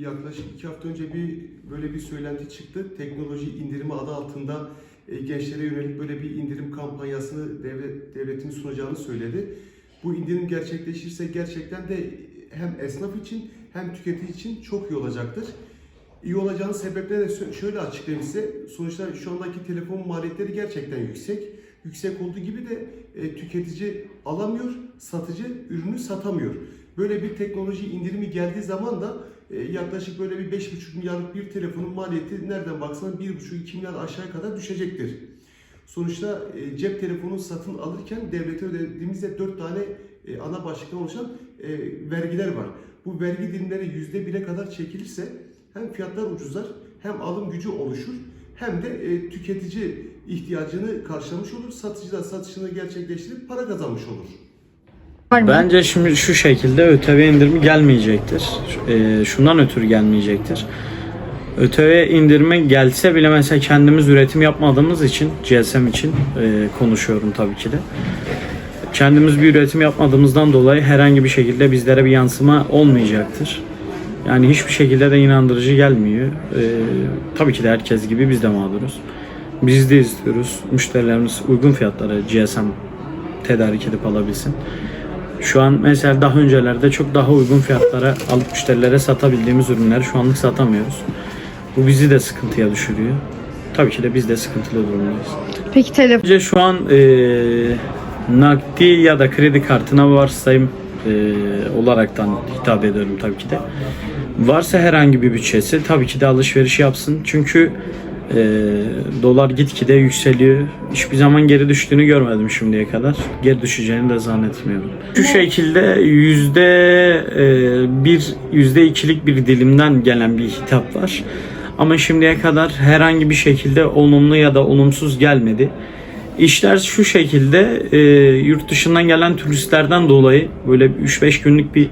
yaklaşık iki hafta önce bir böyle bir söylenti çıktı. Teknoloji indirimi adı altında e, gençlere yönelik böyle bir indirim kampanyasını devlet devletin sunacağını söyledi. Bu indirim gerçekleşirse gerçekten de hem esnaf için hem tüketici için çok iyi olacaktır. İyi olacağının sebepleri de sö- şöyle açıklayayım size. Sonuçta şu andaki telefon maliyetleri gerçekten yüksek. Yüksek olduğu gibi de e, tüketici alamıyor, satıcı ürünü satamıyor. Böyle bir teknoloji indirimi geldiği zaman da e, yaklaşık böyle bir 5,5 milyarlık bir telefonun maliyeti nereden baksan 1,5-2 milyar aşağıya kadar düşecektir. Sonuçta e, cep telefonu satın alırken devlete ödediğimizde 4 tane e, ana başlıktan oluşan e, vergiler var. Bu vergi dilimleri %1'e kadar çekilirse hem fiyatlar ucuzlar hem alım gücü oluşur hem de e, tüketici ihtiyacını karşılamış olur. Satıcı da satışını gerçekleştirip para kazanmış olur. Bence şimdi şu şekilde ÖTV indirimi gelmeyecektir. Ee, şundan ötürü gelmeyecektir. ÖTV indirimi gelse bile mesela kendimiz üretim yapmadığımız için GSM için e, konuşuyorum tabii ki de. Kendimiz bir üretim yapmadığımızdan dolayı herhangi bir şekilde bizlere bir yansıma olmayacaktır. Yani hiçbir şekilde de inandırıcı gelmiyor. Ee, tabii ki de herkes gibi biz de mağduruz. Biz de istiyoruz müşterilerimiz uygun fiyatlara GSM tedarik edip alabilsin. Şu an mesela daha öncelerde çok daha uygun fiyatlara alıp müşterilere satabildiğimiz ürünleri şu anlık satamıyoruz. Bu bizi de sıkıntıya düşürüyor. Tabii ki de biz de sıkıntılı durumdayız. Peki telefon şu an eee nakdi ya da kredi kartına varsayım eee olaraktan hitap ediyorum tabii ki de. Varsa herhangi bir bütçesi tabii ki de alışveriş yapsın. Çünkü eee, dolar gitgide yükseliyor. Hiçbir zaman geri düştüğünü görmedim şimdiye kadar. Geri düşeceğini de zannetmiyorum. Şu şekilde yüzde eee, bir, yüzde ikilik bir dilimden gelen bir hitap var. Ama şimdiye kadar herhangi bir şekilde olumlu ya da olumsuz gelmedi. İşler şu şekilde e, yurt dışından gelen turistlerden dolayı böyle 3-5 günlük bir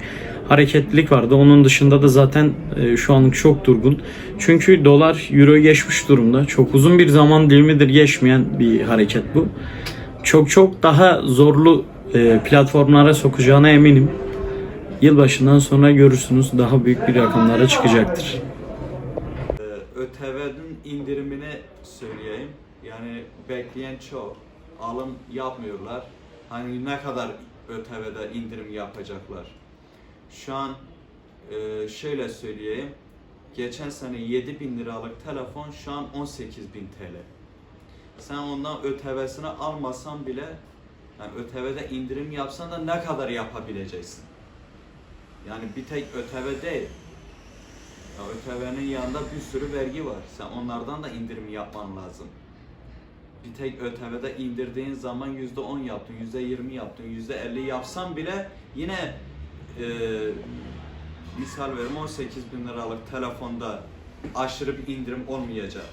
hareketlilik vardı. Onun dışında da zaten e, şu anlık çok durgun. Çünkü dolar euro geçmiş durumda. Çok uzun bir zaman dilimidir geçmeyen bir hareket bu. Çok çok daha zorlu e, platformlara sokacağına eminim. Yılbaşından sonra görürsünüz daha büyük bir rakamlara çıkacaktır. ÖTV'nin indirimini söyleyeyim. Yani bekleyen çok. Alım yapmıyorlar. Hani ne kadar ÖTV'de indirim yapacaklar. Şu an e, şöyle söyleyeyim. Geçen sene 7000 liralık telefon şu an 18.000 TL. Sen ondan ÖTV'sini almasan bile yani ÖTV'de indirim yapsan da ne kadar yapabileceksin? Yani bir tek ÖTV değil. Ya ÖTV'nin yanında bir sürü vergi var. Sen onlardan da indirim yapman lazım. Bir tek ÖTV'de indirdiğin zaman yüzde on yaptın, yüzde yirmi yaptın, yüzde elli yapsan bile yine e, misal veriyorum 18 bin liralık telefonda aşırı bir indirim olmayacak.